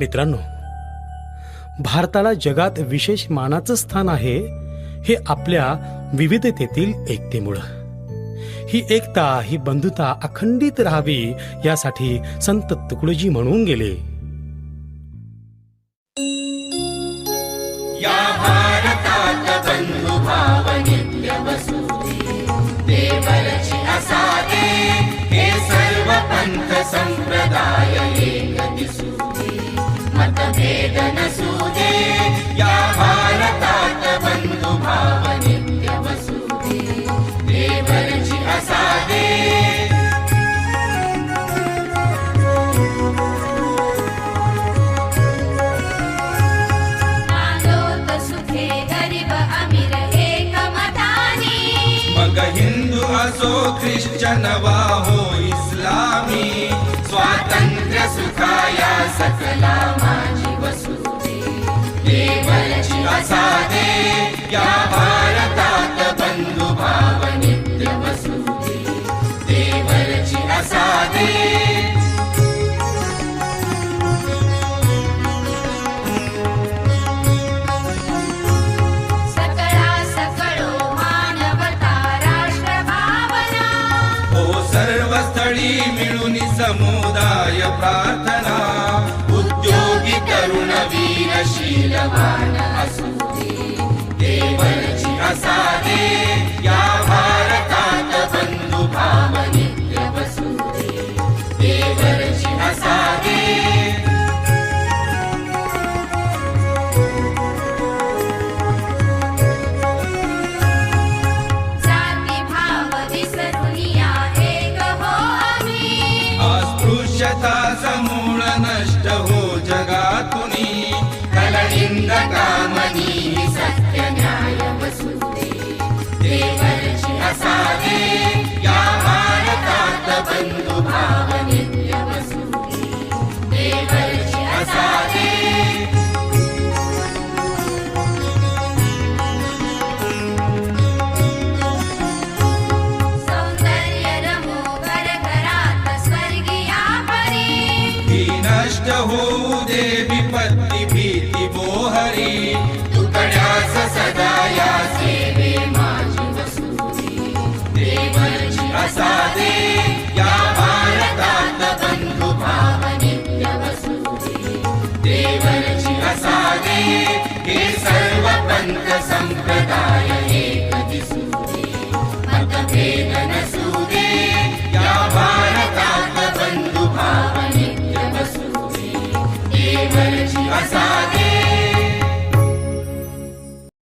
मित्रांनो भारताला जगात विशेष मानाचं स्थान आहे हे आपल्या विविधतेतील एकतेमुळं. ही एकता ही बंधुता अखंडित राहावी यासाठी संत तुकडोजी म्हणून गेले. या भारतात नित्य देवरची ख्रिश्चन वा हो इस्लामी स्वातंत्र्य सुखाया सकला माझी वसुदे देवरची असादे या भारतात बंधु भाव नित्य वसुदे देवरची असादे मिळून समुदाय प्रार्थना. उद्योगी तरुण वीर असू अस्पृश्यता समूळ नष्ट हो जगातुनी. कलनिंद कामनी नष्ट होऊ दे विपत्ती भीती बोहरी तुकड्यास सदा या सेवे माझी वसुदी या भारतात बंधु भाव नित्य हे सर्व पंथ संप्रदाय एक दिसुदे मतभेद भारतात बंधु